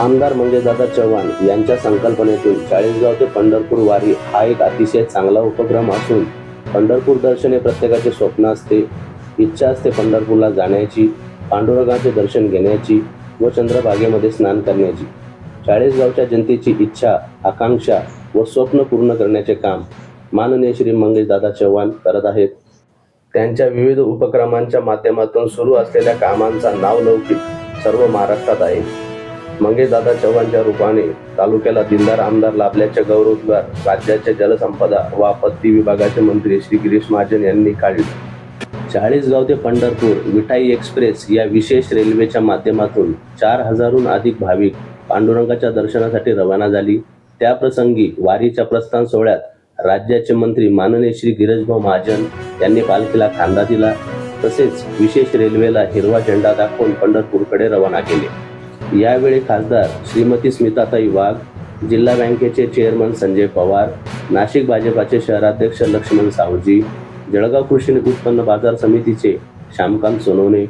आमदार मंगेशदादा चव्हाण यांच्या संकल्पनेतून चाळीसगाव ते पंढरपूर वारी हा एक अतिशय चांगला उपक्रम असून पंढरपूर दर्शन हे प्रत्येकाचे स्वप्न असते इच्छा असते पंढरपूरला जाण्याची पांडुरंगाचे दर्शन घेण्याची व चंद्रभागेमध्ये स्नान करण्याची. चाळीसगावच्या जनतेची इच्छा आकांक्षा व स्वप्न पूर्ण करण्याचे काम माननीय श्री मंगेशदादा चव्हाण करत आहेत. त्यांच्या विविध उपक्रमांच्या माध्यमातून सुरू असलेल्या कामांचा नावलौकिक सर्व महाराष्ट्रात आहे. मंगेशदादा चव्हाणच्या रूपाने तालुक्याला दिलदार आमदार लाभल्याच्या गौरवोद्गार राज्याचे जलसंपदा व आपत्ती विभागाचे मंत्री श्री गिरीश महाजन यांनी काढले. चाळीसगाव ते पंढरपूर विठाई एक्सप्रेस या विशेष रेल्वेच्या माध्यमातून चार हजारहून अधिक भाविक पांडुरंगाच्या दर्शनासाठी रवाना झाली. त्याप्रसंगी वारीच्या प्रस्थान सोहळ्यात राज्याचे मंत्री माननीय श्री गिरीशभाऊ महाजन यांनी पालखीला खांदा दिला. तसेच विशेष रेल्वेला हिरवा झेंडा दाखवून पंढरपूरकडे रवाना केले. यावेळी खासदार श्रीमती स्मिताताई वाघ जिल्हा बँकेचे चेअरमन संजय पवार नाशिक भाजपाचे शहराध्यक्ष लक्ष्मण सावजी जळगाव कृषी उत्पन्न बाजार समितीचे श्यामकांत सोनवणे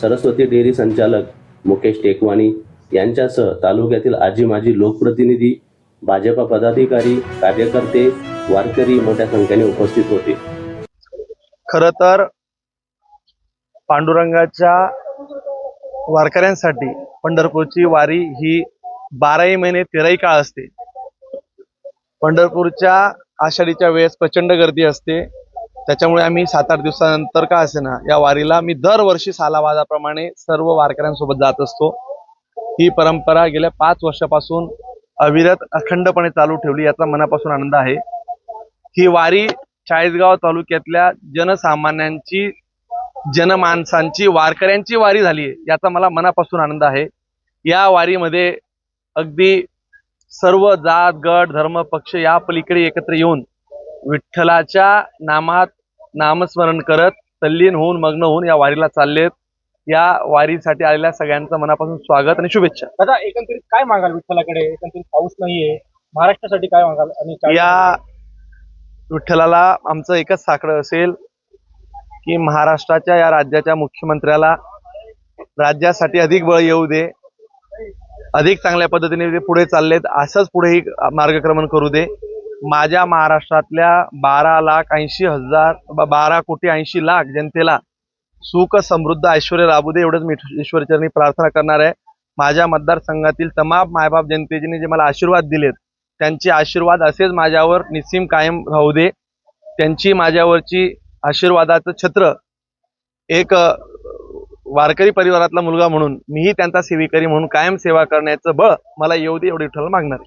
सरस्वती डेअरी संचालक मुकेश टेकवाणी यांच्यासह तालुक्यातील आजी माजी लोकप्रतिनिधी भाजपा पदाधिकारी कार्यकर्ते वारकरी मोठ्या संख्येने उपस्थित होते. खर तर पांडुरंगाच्या वारकऱ्यांसाठी पंढरपूरची वारी ही बाराही महिने तेराही काळ असते. पंढरपूरच्या आषाढीच्या वेळेस प्रचंड गर्दी असते. त्याच्यामुळे आम्ही सात आठ दिवसानंतर का असेना या वारीला मी दरवर्षी सालावाजाप्रमाणे सर्व वारकऱ्यांसोबत जात असतो. ही परंपरा गेल्या पाच वर्षापासून अविरत अखंडपणे चालू ठेवली याचा मनापासून आनंद आहे. ही वारी चाळीसगाव तालुक्यातल्या जनसामान्यांची जनमानसांची वारकऱ्यांची वारी झाली आहे याचा मला मनापासून आनंद आहे. या वारीमध्ये अगदी सर्व जात गट धर्म पक्ष या पलीकडे एकत्र येऊन विठ्ठलाच्या नामात नामस्मरण करत तल्लीन होऊन मग्न होऊन या वारीला चाललेत या वारीसाठी आलेल्या सगळ्यांचं मनापासून स्वागत आणि शुभेच्छा. दादा एकंदरीत काय मागाल विठ्ठलाकडे? एकंदरीत पाऊस नाहीये. महाराष्ट्रासाठी काय मागाल? आणि या विठ्ठलाला आमचं एकच साकडं असेल. की महाराष्ट्राच्या या राज्याच्या मुख्यमंत्र्याला राज्यासाठी अधिक बळ येऊ दे अधिक चांगल्या पद्धतीने ते पुढे चाललेत असंच पुढेही मार्गक्रमण करू दे. माझ्या महाराष्ट्रातल्या बारा लाख ऐंशी हजार बारा कोटी ऐंशी लाख जनतेला सुख समृद्ध ऐश्वर लाभू दे एवढंच मी ईश्वरचरणी प्रार्थना करणार आहे. माझ्या मतदारसंघातील तमाम मायबाप जनतेने जे मला आशीर्वाद दिलेत त्यांचे आशीर्वाद असेच माझ्यावर निस्सीम कायम राहू दे. त्यांची माझ्यावरची आशीर्वादाचं छत्र. एक वारकरी परिवारातला मुलगा म्हणून मीही त्यांचा सेविकरी म्हणून कायम सेवा करण्याचं बळ मला येऊ दे एवढी विठ्ठल मागणार